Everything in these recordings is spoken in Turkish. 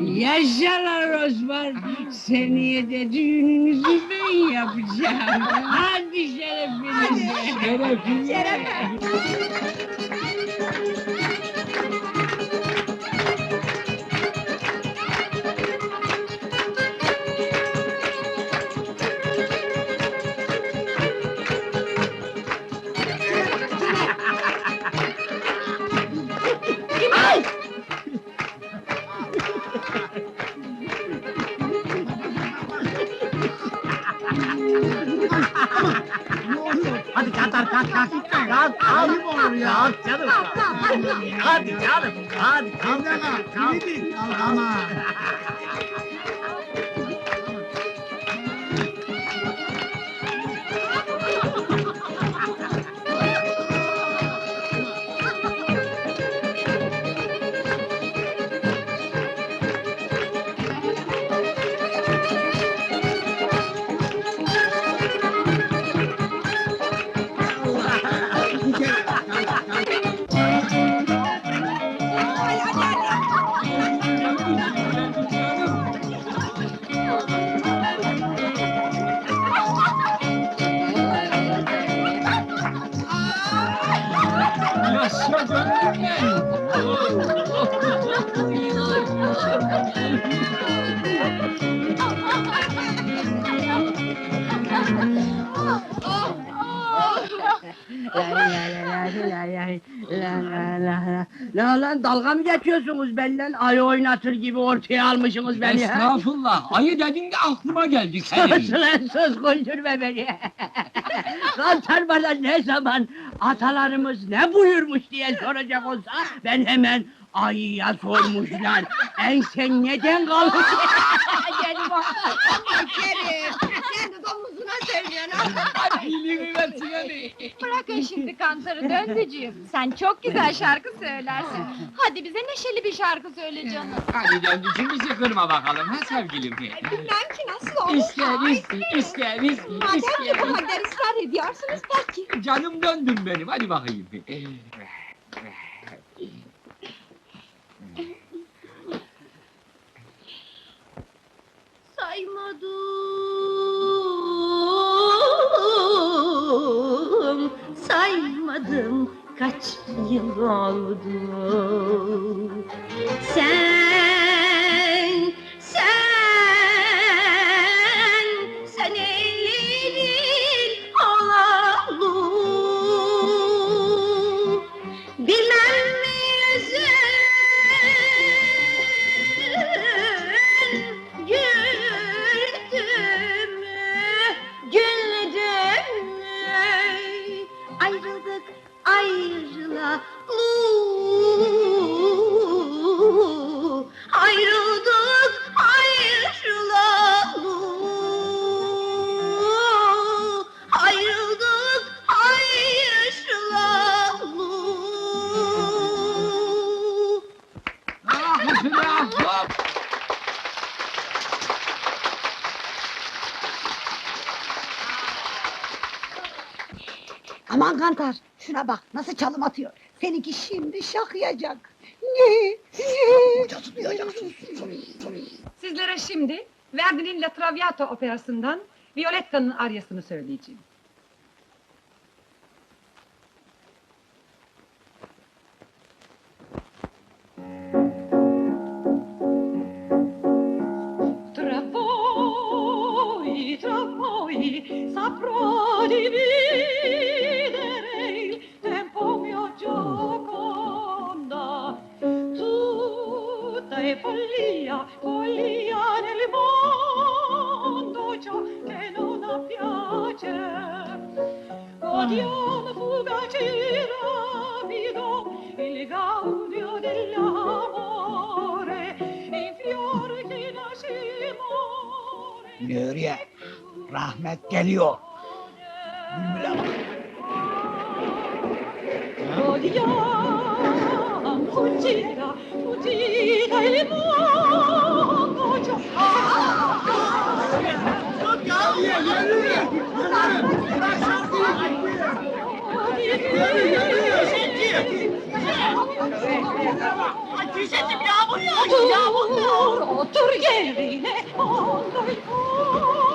Yaşalar Osman. Seneye de düğününüzü ben yapacağım. Hadi şerefinize. Şerefine. Hadi Hadi canım. Hadi. Hadi. Hadi. Hadi. Hadi. Hadi. La la la la la la. Ne lan dalga mı geçiyorsunuz benimle? Ayı oynatır gibi ortaya almışsınız beni. Estağfurullah. Ayı dedin de aklıma geldik senin. Sus lan sus güldürme beni. Kantar bana ne zaman atalarımız ne buyurmuş diye soracak olsa ben hemen ayıya sormuşlar. Ensen neden kalmış? Benim o- Kerim, domuzuna söylüyorsun. İyiliğini versin hadi. Bırakın şimdi kantarı döndücüğüm. Sen çok güzel şarkı söylersin. Hadi bize neşeli bir şarkı söyle canım. Hadi döndücüm bizi kırma bakalım ha sevgilim. Bilmem ki nasıl olur. İsteriz, isteriz, Madem ki bu isteriz. kadar ısrar ediyorsunuz belki. Canım döndüm benim, hadi bakayım. Saymadım, saymadım kaç yıl oldu. Sen, Kantar, şuna bak nasıl çalım atıyor. Seninki şimdi şakıyacak. Ne? Ne? Hocası duyacak. Sizlere şimdi Verdi'nin La Traviata operasından Violetta'nın aryasını söyleyeceğim. Tra poi, tra poi saprò dividere follia, follia nel mondo, ciò che non ha piace. Godiamo fugaci rapido il gaudio dell'amore, in fior che nasce muore. Nuriye, rahmet geliyor. Bülbüle Otur yerine, otur yerine.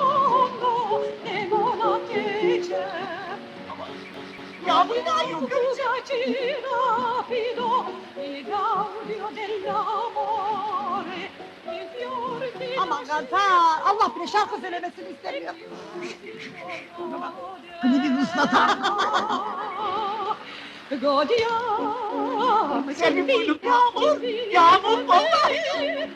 Yağıyor Gülce. Guggiaci rapido Il gaudio dell'amore Aman Gantar, Allah bile şarkı söylemesini istemiyor. Bunu bir ıslatalım. Godiamo Senin boynun yağmur, yağmur vallahi.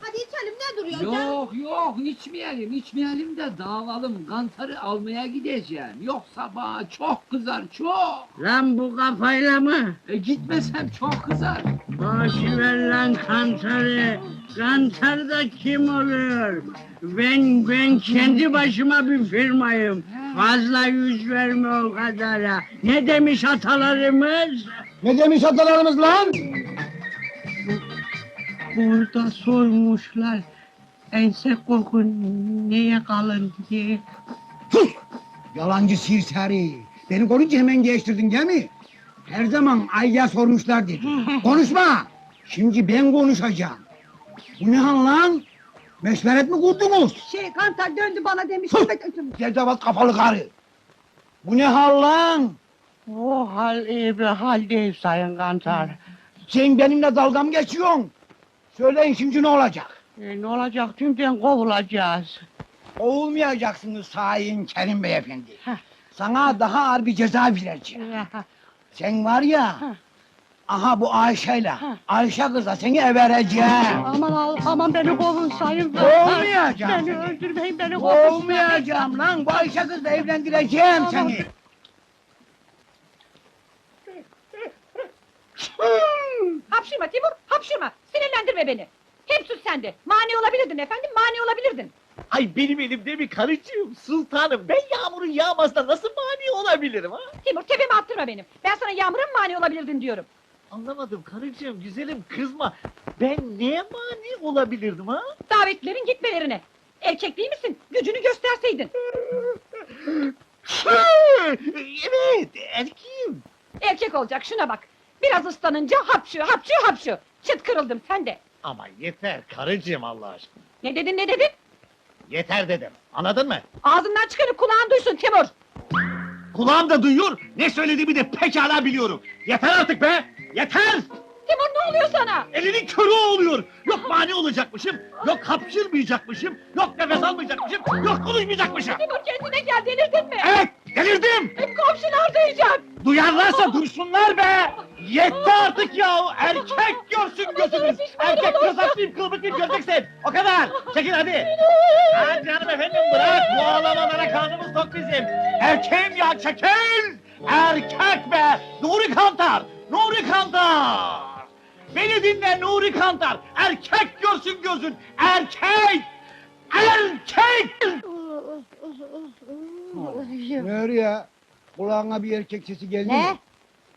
Hadi içelim ne duruyor Yok yok içmeyelim içmeyelim de dağılalım. Kantarı almaya gideceğim. Yoksa bana çok kızar çok. Lan bu kafayla mı? E gitmesem çok kızar. Boş ver lan kantarı. Kantar da kim olur? Ben ben kendi başıma bir firmayım. Fazla yüz verme o kadara. Ne demiş atalarımız? Ne demiş atalarımız lan? Burada sormuşlar. Ense kokun neye kalın diye. Sus! Yalancı sirseri. Beni görünce hemen geçtirdin değil mi? Her zaman Ayya sormuşlar dedi. Konuşma! Şimdi ben konuşacağım. Bu ne hal lan? Meşveret mi kurdunuz? Şey Kantar döndü bana demiş. Cezavat kafalı karı. Bu ne hal lan? O hal iyi bir hal değil Sayın Kantar. Sen benimle dalga mı geçiyorsun? Söyleyin şimdi ne olacak? E, ne olacak tümden kovulacağız. Kovulmayacaksınız Sayın Kerim Beyefendi. Heh. Sana daha ağır bir ceza vereceğim. Sen var ya, Heh. Aha bu Ayşe'yle. Ayşe kızla seni evereceğim. Aman al, aman beni kovun Sayın. Kovmayacağım. Beni öldürmeyin beni kovun. Kovmayacağım lan, bu Ayşe kızla evlendireceğim Tamam. seni. Hapşırma Timur, hapşırma. Sinirlendirme beni. Hep suç sende. Mani olabilirdin efendim, mani olabilirdin. Ay benim elimde mi karıcığım, sultanım? Ben yağmurun yağmasına nasıl mani olabilirim ha? Timur tepeme attırma benim. Ben sana yağmura mı mani olabilirdin diyorum. Anlamadım karıcığım, güzelim kızma. Ben neye mani olabilirdim ha? Davetlilerin gitmelerine. Erkek değil misin? Gücünü gösterseydin. evet, erkeğim. Erkek olacak şuna bak. Biraz ıslanınca hapşu hapşu hapşu. Çıt kırıldım sen de. Ama yeter karıcığım Allah aşkına. Ne dedin ne dedin? Yeter dedim, anladın mı? Ağzından çıkanı kulağın duysun Timur. Kulağım da duyuyor, ne söylediğimi de pekala biliyorum. Yeter artık be, yeter! Timur ne oluyor sana? Elinin körü oluyor. Yok mani olacakmışım, yok hapşırmayacakmışım, yok nefes almayacakmışım, yok konuşmayacakmışım. Timur kendine gel delirdin mi? Evet, delirdim! Hep komşular duyacak. Duyarlarsa duysunlar be! Yetti artık ya! Erkek görsün gözünüz! Erkek göz atmayıp kılbıklayıp göreceksin! O kadar! Çekil hadi! Hadi canım efendim bırak! Bu ağlamalara karnımız tok bizim! Erkeğim ya çekil! Erkek be! Nuri Kantar! Nuri Kantar! Beni dinle Nuri Kantar! Erkek görsün gözün! Erkek! Erkek! Ne ya? Kulağına bir erkek sesi geldi mi? Ne?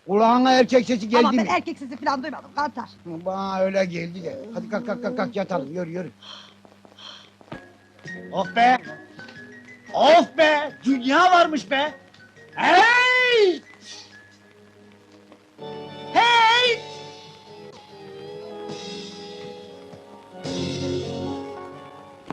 Kulağına erkek sesi geldi Ama ben mi? erkek sesi falan duymadım Kantar. Bana öyle geldi de. Hadi kalk kalk kalk, kalk yatalım yürü yürü. Of be! Of be! Dünya varmış be! Hey! Hey!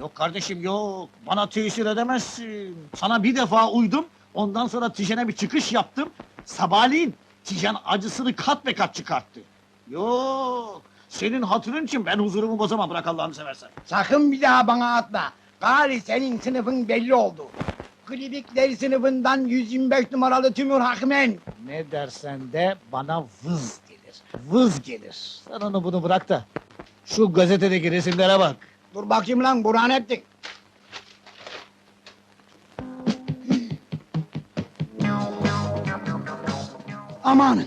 Yok kardeşim yok. Bana tesir edemezsin. Sana bir defa uydum. Ondan sonra Tijen'e bir çıkış yaptım. Sabahleyin Tijen acısını kat be kat çıkarttı. Yok. Senin hatırın için ben huzurumu bozamam. Bırak Allah'ını seversen. Sakın bir daha bana atma. Gari senin sınıfın belli oldu. Klibikler sınıfından 125 numaralı Timur Hakmen. Ne dersen de bana vız gelir. Vız gelir. Sen onu bunu bırak da. Şu gazetedeki resimlere bak. Dur bakayım lan Burhanettin. Amanın,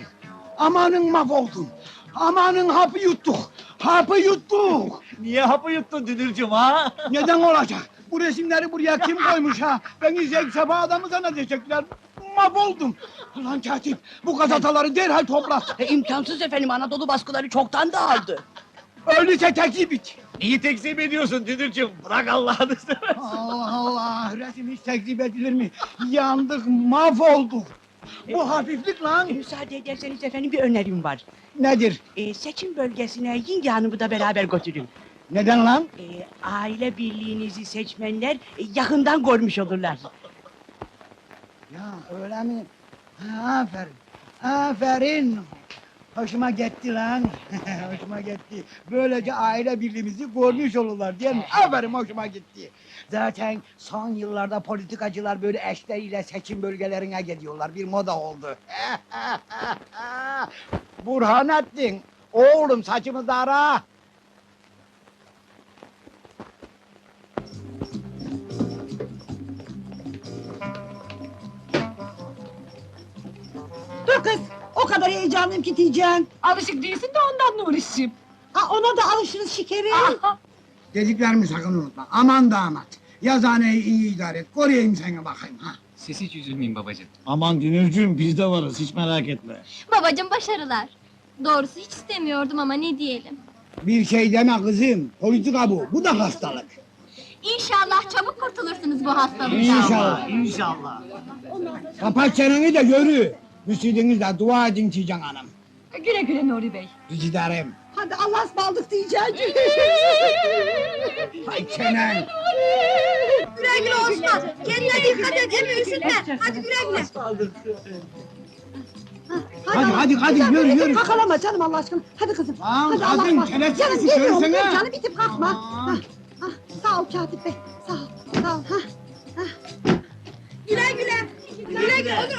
amanın mahvoldun. Amanın hapı yuttuk, hapı yuttuk. Niye hapı yuttun Dünürcüm ha? Neden olacak? Bu resimleri buraya kim koymuş ha? Beni zevk sabah adamı zannedecekler. mahvoldum. Ulan katip bu gazeteleri derhal toplat. E, imkansız efendim Anadolu baskıları çoktan dağıldı. Öyleyse tekzip et. Niye tekzip ediyorsun Dünürcüğüm? Bırak Allah'ını seversen. Allah Allah resim hiç tekzip edilir mi? Yandık mahvolduk. Bu hafiflik lan. Müsaade ederseniz efendim bir önerim var. Nedir? E, seçim bölgesine yenge hanımı da beraber götürün. Neden lan? E, aile birliğinizi seçmenler e, yakından görmüş olurlar. Ya öyle mi? Ha, aferin. Aferin. Hoşuma gitti lan. hoşuma gitti. Böylece aile birliğimizi görmüş olurlar değil mi? Aferin hoşuma gitti. Zaten son yıllarda politikacılar böyle eşleriyle seçim bölgelerine gidiyorlar. Bir moda oldu. Burhanettin. Oğlum saçımı da kadar heyecanlıyım ki diyeceğim. Alışık değilsin de ondan Nuriş'im. Ha, ona da alışırız şekerim. Dediklerimi sakın unutma. Aman damat. Yazhaneyi iyi idare et. Koruyayım seni bakayım ha. Siz hiç üzülmeyin babacığım. Aman Dünürcüğüm biz de varız hiç merak etme. Babacım başarılar. Doğrusu hiç istemiyordum ama ne diyelim. Bir şey deme kızım. Politika bu. Bu da hastalık. İnşallah çabuk kurtulursunuz bu hastalıktan. İnşallah. İnşallah. Kapat çeneni de yürü. Müsaadenizle dua edin Tican Hanım. Güle güle Nuri Bey. Rica ederim. Hadi Allah'a ısmarladık diyeceğim. Hay çenen. Güle güle Osman. Kendine dikkat et, emi üşütme. Hadi güle güle. Hadi hadi hadi yürü yürü. Kakalama canım Allah aşkına. Hadi kızım. Lan Hadi Allah'a kadın kelepçesi Canım geliyorum. söylesene. Dur canım bitip kalkma. Aman. Hah, hah, Sağ ol Katip Bey. Sağ ol. Sağ ol. Hah, hah. Güle güle. Güle güle. Olur